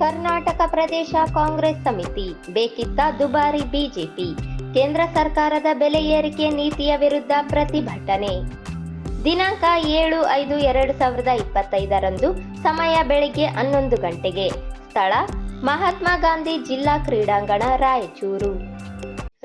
ಕರ್ನಾಟಕ ಪ್ರದೇಶ ಕಾಂಗ್ರೆಸ್ ಸಮಿತಿ ಬೇಕಿದ್ದ ದುಬಾರಿ ಬಿಜೆಪಿ, ಕೇಂದ್ರ ಸರ್ಕಾರದ ಬೆಲೆ ಏರಿಕೆ ನೀತಿಯ ವಿರುದ್ಧ ಪ್ರತಿಭಟನೆ. ದಿನಾಂಕ ಏಳು ಐದು ಎರಡು ಸಾವಿರದ ಇಪ್ಪತ್ತೈದರಂದು ಸಮಯ ಬೆಳಿಗ್ಗೆ ಹನ್ನೊಂದು ಗಂಟೆಗೆ, ಸ್ಥಳ ಮಹಾತ್ಮ ಗಾಂಧಿ ಜಿಲ್ಲಾ ಕ್ರೀಡಾಂಗಣ, ರಾಯಚೂರು.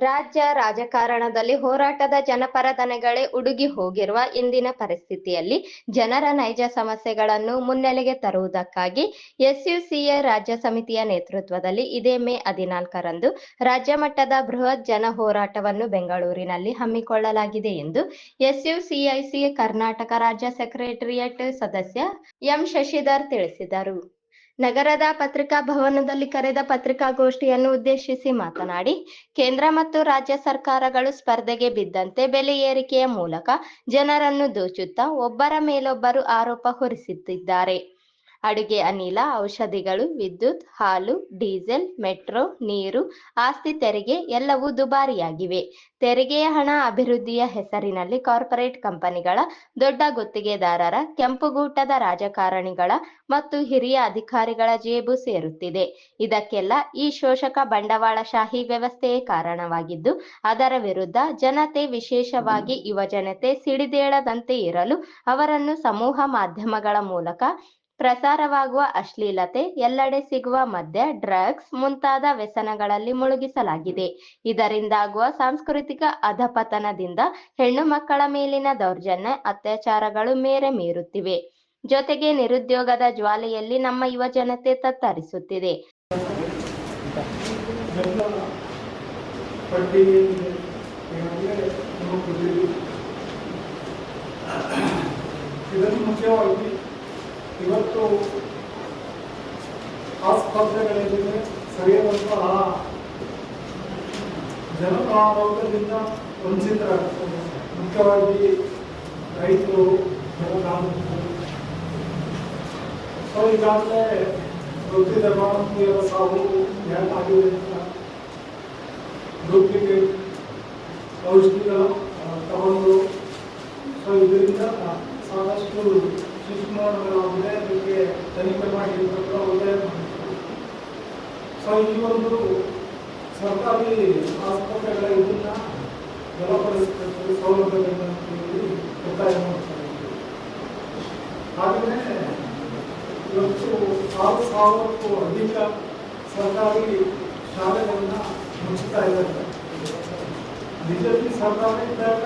ರಾಜ್ಯ ರಾಜಕಾರಣದಲ್ಲಿ ಹೋರಾಟದ ಜನಪರ ದನೆಗಳೇ ಉಡುಗಿ ಹೋಗಿರುವ ಇಂದಿನ ಪರಿಸ್ಥಿತಿಯಲ್ಲಿ ಜನರ ನೈಜ ಸಮಸ್ಯೆಗಳನ್ನು ಮುನ್ನೆಲೆಗೆ ತರುವುದಕ್ಕಾಗಿ ಎಸ್ಯುಸಿಎ ರಾಜ್ಯ ಸಮಿತಿಯ ನೇತೃತ್ವದಲ್ಲಿ ಇದೇ ಮೇ ಹದಿನಾಲ್ಕರಂದು ರಾಜ್ಯ ಮಟ್ಟದ ಬೃಹತ್ ಜನ ಹೋರಾಟವನ್ನು ಬೆಂಗಳೂರಿನಲ್ಲಿ ಹಮ್ಮಿಕೊಳ್ಳಲಾಗಿದೆ ಎಂದು ಎಸ್ಯುಸಿಐಸಿ ಕರ್ನಾಟಕ ರಾಜ್ಯ ಸೆಕ್ರೆಟರಿಯೇಟ್ ಸದಸ್ಯ ಎಂ ಶಶಿಧರ್ ತಿಳಿಸಿದರು. ನಗರದ ಪತ್ರಿಕಾ ಭವನದಲ್ಲಿ ಕರೆದ ಪತ್ರಿಕಾಗೋಷ್ಠಿಯನ್ನು ಉದ್ದೇಶಿಸಿ ಮಾತನಾಡಿ, ಕೇಂದ್ರ ಮತ್ತು ರಾಜ್ಯ ಸರ್ಕಾರಗಳು ಸ್ಪರ್ಧೆಗೆ ಬಿದ್ದಂತೆ ಬೆಲೆ ಏರಿಕೆಯ ಮೂಲಕ ಜನರನ್ನು ದೋಚುತ್ತಾ ಒಬ್ಬರ ಮೇಲೊಬ್ಬರು ಆರೋಪ ಹೊರಿಸುತ್ತಿದ್ದಾರೆ. ಅಡುಗೆ ಅನಿಲ, ಔಷಧಿಗಳು, ವಿದ್ಯುತ್, ಹಾಲು, ಡೀಸೆಲ್, ಮೆಟ್ರೋ, ನೀರು, ಆಸ್ತಿ ತೆರಿಗೆ ಎಲ್ಲವೂ ದುಬಾರಿಯಾಗಿವೆ. ತೆರಿಗೆಯ ಹಣ ಅಭಿವೃದ್ಧಿಯ ಹೆಸರಿನಲ್ಲಿ ಕಾರ್ಪೊರೇಟ್ ಕಂಪನಿಗಳ, ದೊಡ್ಡ ಗುತ್ತಿಗೆದಾರರ, ಕೆಂಪುಗೂಟದ ರಾಜಕಾರಣಿಗಳ ಮತ್ತು ಹಿರಿಯ ಅಧಿಕಾರಿಗಳ ಜೇಬು ಸೇರುತ್ತಿದೆ. ಇದಕ್ಕೆಲ್ಲ ಈ ಶೋಷಕ ಬಂಡವಾಳಶಾಹಿ ವ್ಯವಸ್ಥೆಯೇ ಕಾರಣವಾಗಿದ್ದು, ಅದರ ವಿರುದ್ಧ ಜನತೆ ವಿಶೇಷವಾಗಿ ಯುವಜನತೆ ಸಿಡಿದೇಳದಂತೆ ಇರಲು ಅವರನ್ನು ಸಮೂಹ ಮಾಧ್ಯಮಗಳ ಮೂಲಕ ಪ್ರಸಾರವಾಗುವ ಅಶ್ಲೀಲತೆ ಎಲ್ಲೆಡೆ ಸಿಗುವ ಮದ್ಯ, ಡ್ರಗ್ಸ್ ಮುಂತಾದ ವ್ಯಸನಗಳಲ್ಲಿ ಮುಳುಗಿಸಲಾಗಿದೆ. ಇದರಿಂದಾಗುವ ಸಾಂಸ್ಕೃತಿಕ ಅಧಪತನದಿಂದ ಹೆಣ್ಣು ಮಕ್ಕಳ ಮೇಲಿನ ದೌರ್ಜನ್ಯ, ಅತ್ಯಾಚಾರಗಳು ಮೇರೆ ಮೀರುತ್ತಿವೆ. ಜೊತೆಗೆ ನಿರುದ್ಯೋಗದ ಜ್ವಾಲೆಯಲ್ಲಿ ನಮ್ಮ ಯುವ ಜನತೆ ತತ್ತರಿಸುತ್ತಿದೆ. ಇದನ್ನು ಮುಖ್ಯವಾಗಿ ಇವತ್ತು ಆ ಸ್ಪರ್ಧೆಗಳೇನಿದೆ ಸರಿಯಾದಂತಹ ಜನತಾರೋಗ್ಯದಿಂದ ವಂಚಿತರಾಗ್ತಾರೆ ಮುಖ್ಯವಾಗಿ ರೈತರು ಜನಕಾಂತರು ಸೊ ಈಗಾಗಲೇ ವೃತ್ತಿ ಧರ್ಮಾತ್ಮೀಯರ ಸಾವು ಯಾಕಾಗಿದೆ ಅಂತ ಡೂಪ್ಲಿಕೇಟ್ ಔಷಧಿಗಳ ಆ, ತಗೊಂಡು ಸೊ ಇದರಿಂದ ಸಾಕಷ್ಟು ಶಿಶುಮರಣಗಳಾಗಿದೆ ಅದಕ್ಕೆ ತನಿಖೆ ಮಾಡಿ ಅಂತ ಒಳ್ಳೆಯ ಮಾಡಿದ್ರು. ಸೊ ಈ ಒಂದು ಸರ್ಕಾರಿ ಆಸ್ಪತ್ರೆಗಳ ಇದನ್ನ ಬಲಪಡಿಸಬೇಕು ಸೌಲಭ್ಯಗಳನ್ನ ಹೇಳಿ ಒತ್ತಾಯ ಮಾಡ್ತಾರೆ ಇವತ್ತು ಆರು ಸಾವಿರಕ್ಕೂ ಅಧಿಕ ಸರ್ಕಾರಿ ಶಾಲೆಗಳನ್ನ ಮುಚ್ಚುತ್ತಾ ಇದ್ದಾರೆ ಬಿಜೆಪಿ ಸರ್ಕಾರ ಇದ್ದಾಗ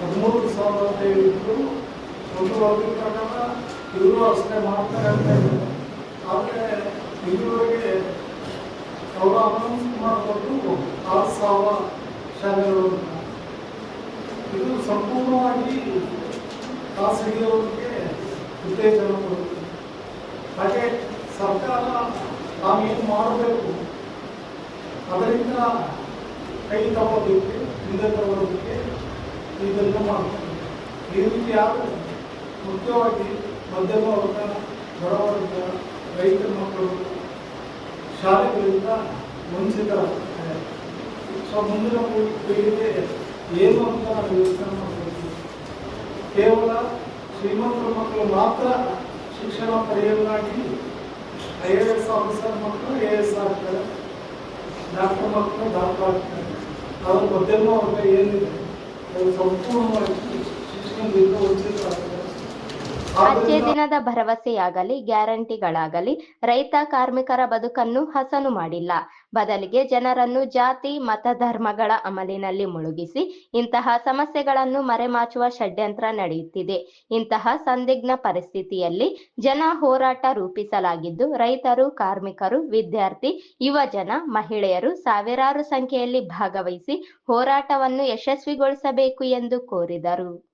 ಹದಿಮೂರು ಸಾವಿರ ಅಂತ ಹೇಳಿದ್ರು ಒಂದು ವರದಿ ಪ್ರಕಾರ ಇವರು ಅಷ್ಟೇ ಮಾಡ್ತಾರೆ ಅಂತ ಆದರೆ ಇಲ್ಲಿವರೆಗೆ ಅವರ ಅನೌನ್ಸ್ ಮಾಡಿಕೊಂಡು ಆರು ಸಾವಿರ ಶಾಲೆಗಳು ಇದು ಸಂಪೂರ್ಣವಾಗಿ ಖಾಸಗಿಯವರಿಗೆ ಉತ್ತೇಜನ ಕೊಡುತ್ತೆ ಹಾಗೆ ಸರ್ಕಾರ ನಾವೇನು ಮಾಡಬೇಕು ಅದರಿಂದ ಕೈ ತಗೋದಕ್ಕೆ ಹಿಂದೆ ತಗೋದಕ್ಕೆ ಇದನ್ನು ಮಾಡ್ತಾರೆ ಈ ರೀತಿ ಯಾರು ಮುಖ್ಯವಾಗಿ ಮಧ್ಯಮ ವರ್ಗ ಬಡವರ್ಗ ರೈತರ ಮಕ್ಕಳು ಶಾಲೆಗಳಿಂದ ವಂಚಿತರಾಗ್ತಾರೆ ಸೊ ಮುಂದಿನ ಪೀಳಿಗೆ ಏನು ಅಂತ ನಾವು ಯೋಚನೆ ಮಾಡಬೇಕು ಕೇವಲ ಶ್ರೀಮಂತರ ಮಕ್ಕಳು ಮಾತ್ರ ಶಿಕ್ಷಣ ಪಡೆಯಲಾಗಿ ಐ ಎ ಎಸ್ ಆಫೀಸರ್ ಮಕ್ಕಳು ಎ ಎಸ್ ಆಗ್ತಾರೆ ಡಾಕ್ಟರ್ ಮಕ್ಕಳು ಡಾಕ್ಟರ್ ಆಗ್ತಾರೆ ಅದ್ರ ಮಧ್ಯಮ ವರ್ಗ ಏನಿದೆ ಅದು ಸಂಪೂರ್ಣವಾಗಿ ಶಿಕ್ಷಣದಿಂದ ವಂಚಿತರಾಗ್ತಾರೆ ಆದ್ದರಿಂದ ದಿನದ ಭರವಸೆಯಾಗಲಿ, ಗ್ಯಾರಂಟಿಗಳಾಗಲಿ, ರೈತ ಕಾರ್ಮಿಕರ ಬದುಕನ್ನು ಹಸನು ಮಾಡಿಲ್ಲ. ಬದಲಿಗೆ ಜನರನ್ನು ಜಾತಿ, ಮತ, ಧರ್ಮಗಳ ಅಮಲಿನಲ್ಲಿ ಮುಳುಗಿಸಿ ಇಂತಹ ಸಮಸ್ಯೆಗಳನ್ನು ಮರೆಮಾಚುವ ಷಡ್ಯಂತ್ರ ನಡೆಯುತ್ತಿದೆ. ಇಂತಹ ಸಂದಿಗ್ಧ ಪರಿಸ್ಥಿತಿಯಲ್ಲಿ ಜನ ಹೋರಾಟ ರೂಪಿಸಲಾಗಿದ್ದು, ರೈತರು, ಕಾರ್ಮಿಕರು, ವಿದ್ಯಾರ್ಥಿ, ಯುವಜನ, ಮಹಿಳೆಯರು ಸಾವಿರಾರು ಸಂಖ್ಯೆಯಲ್ಲಿ ಭಾಗವಹಿಸಿ ಹೋರಾಟವನ್ನು ಯಶಸ್ವಿಗೊಳಿಸಬೇಕು ಎಂದು ಕೋರಿದರು.